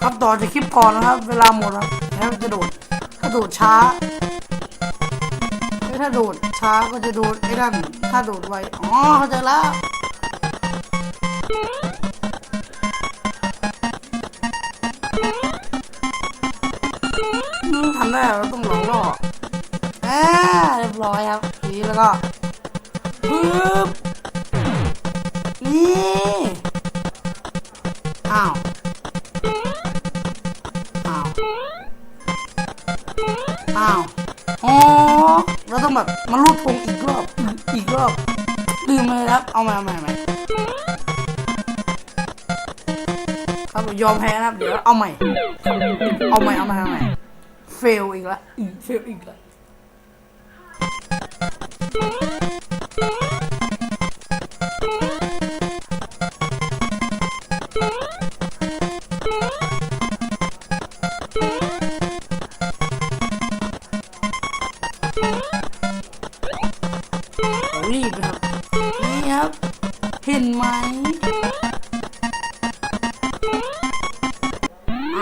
ครับต่อจากคลิปก่อนนะครับ เวลาหมดแล้วแล้วจะโดดถ้าโดดช้าถ้าโดดช้าก็จะโดดไอ้นั่นถ้าโดดไวอ๋อเข้าใจแล้วทำได้เราต้องหลอกล่ออ่าเรียบร้อยครับทีนี้แล้วก็ปึ๊บนี่อ้าว แบบมาลูดพงอีกรอบอีกรอบลืมเลยครับเอามาเอามาเอามาครับยอมแพ้นะครับเดี๋ยวเอาใหม่เอาใหม่เอาใหม่เอาใหม่เฟลอีกแล้วอีกเฟลอีกแล้ว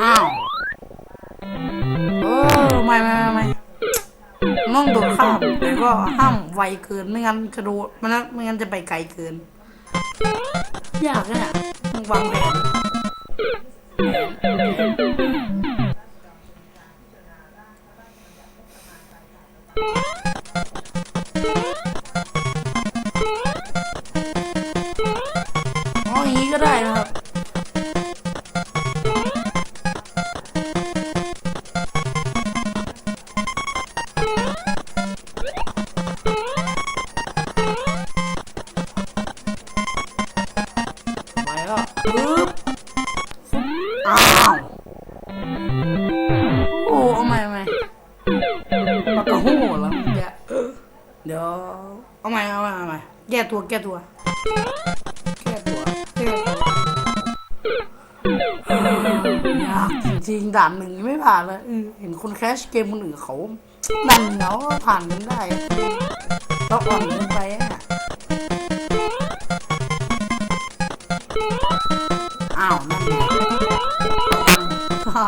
อ้าวเออไม่ไม่ไม่ไม่ต้องโดดข้ามแล้วก็ห้ามไวเกินไม่งั้นจะโดดมันนไม่งั้นจะไปไกลเกิน อยากเนี่ยต้องวางแผน ตัวแก้ตัวแก้ตัวแก้ตัวยากจริงๆด่านหนึ่งไม่ผ่านเลยเออเห็นคนแคชเกมคนอื่นเขาดันเนาะผ่านกันได้เราอ่อนเกินไปอะอ้าวนั่นก็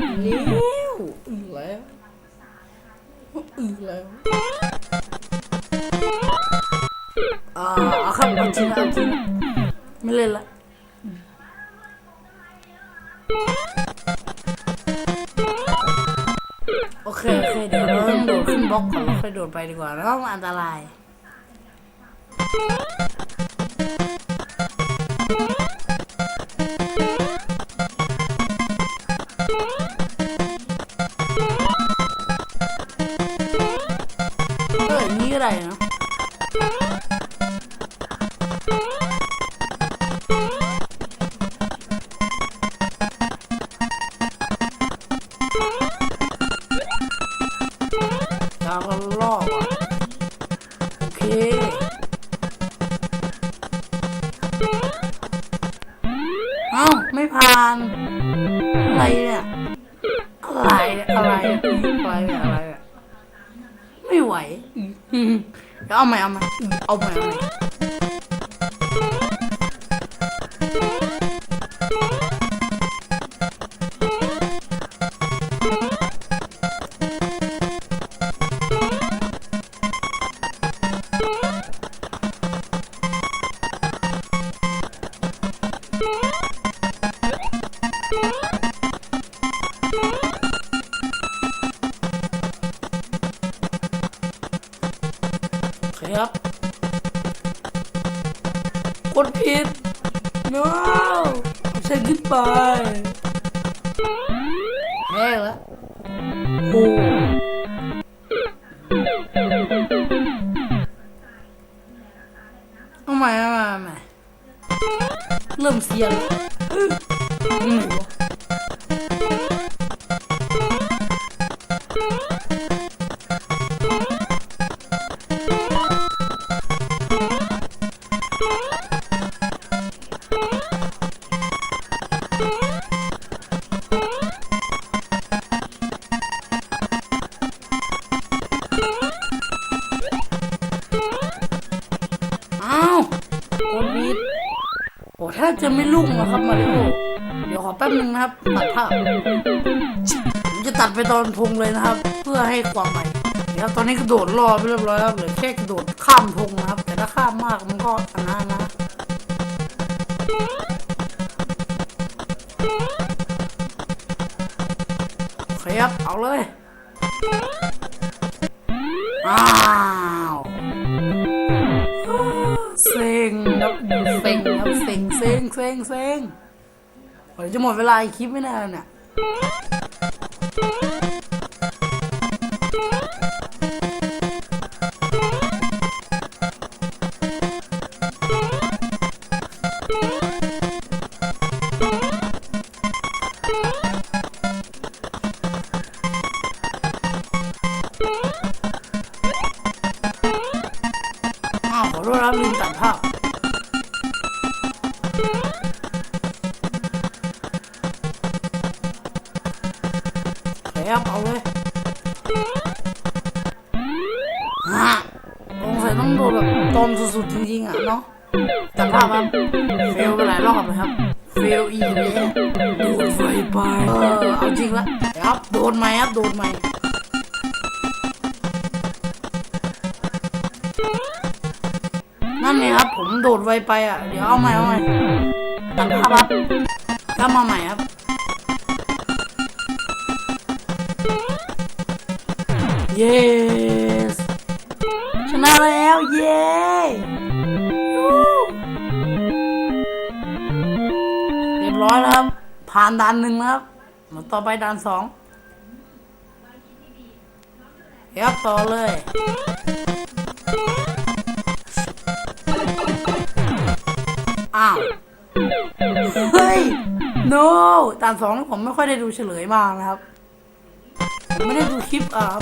แรกเร็วอือแล้วอือแล้วอ่าเอาครับเอาจริงเอาจริงไม่เล่นละโอเคโอเคเดี๋ยวเราต้องโดดขึ้นบล็อกก่อนแล้วค่อยโดดไปดีกว่าแล้วมันอันตราย ดาวก็ลอกอะโอเคเอ้าไม่ผ่าน อะไรเนี่ยอะไรอะไรอะไรอะไรไม่ไหวอืมเดี๋ยวเอาใหม่เอาใหม่เอาใหม่เอาใหม่ ใช้ขึ้น ถ้าจะไม่ลุ่งนะครับมาริโอเดี๋ยวขอแป๊บนึงนะครับตัดภาพผมจะตัดไปตอนพงเลยนะครับ เพื่อให้ความใหม่เดี๋ยวตอนนี้กระโดดรอไปเรียบร้อยแล้วเหลือแค่กระโดดข้ามพงนะครับ แต่ถ้าข้ามมากมันก็อันนั้นนะโอเคครับเอาเลยอ้า เซ็งเซ็งเดี๋ยวจะหมดเวลาอีกคลิปไม่นานเนี่ยอ้าวขอโทษครับลืมตัดภาพ ฮะสงสัยต้องโดนแบบตอมสุดๆจริงๆอะเนาะแตัดภาพครับเฟลไปหลายรอบเลยครับ เฟลอีกแล้วโดนไฟไปเออเอาจริงละครับโดนไหมครับโดนไหมนั่นไงครับ ผมโดดไวไปอะ เดี๋ยวเอาใหม่เอาใหม่ตัดภาพครับก็มาใหม่ครับเยสช นะแล้ว เย้เรียบร้อยแล้วครับ ผ่านด่านหนึ่งแล้วครับมาต่อไปด่านสองเดี๋ยวต่อเลยอ้าวเฮ้ย no ตานสองผมไม่ค่อยได้ดูเฉลยมากนะครับผมไม่ได้ดูคลิปอะครับ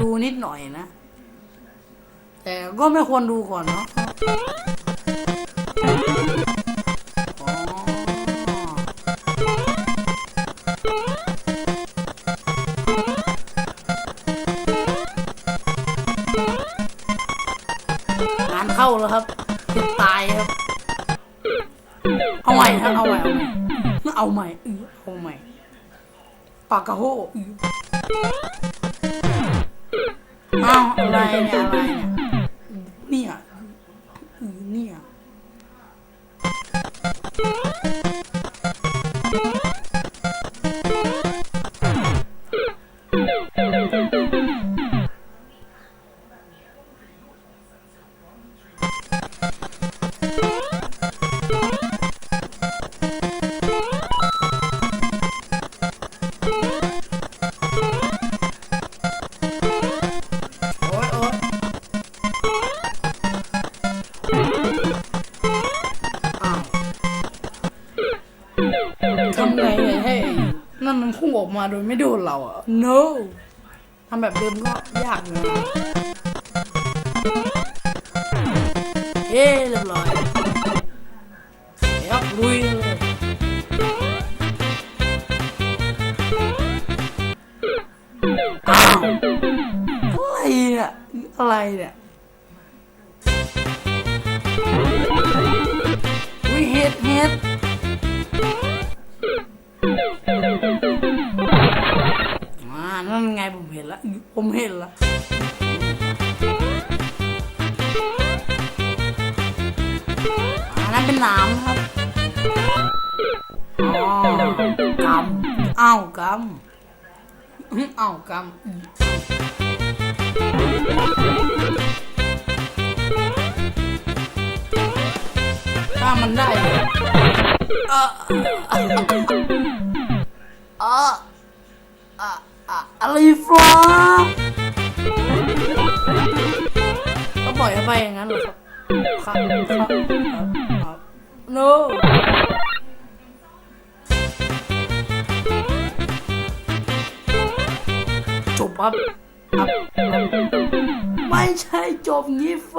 ดูนิดหน่อยนะ แต่ก็ไม่ควรดูก่อนเนาะงานเข้าแล้วครับติดตายครับ เอาใหม่ครับเอาใหม่ เอาใหม่ เอาใหม่เอเอาใหม่ปากกะโฮ อ้าวอะไรเนี่ยอะไรเนี่ย นั่นมันพุ่งออกมาโดยไม่โดนเราอะ no ทำแบบเดิมก็ยากนะเย้เรียบร้อยเดี๋ยวลุยเลยอ้าวอะไรเนี่ยอะไรเนี่ยอุ้ยเห็ดเห็ด อ่านั่นไงผมเห็นละ ผมเห็นละอันนั้นเป็นน้ำครับอ๋อกำอ้าวกำอื้ออ้าวกำถ้ามันได้เออ ออเออเอออะไรฟ้าก็ปล่อยเข้าไปอย่างนั้นเหรอครับครับครับครับ no จบครับครับไม่ใช่จบงี้ไฟ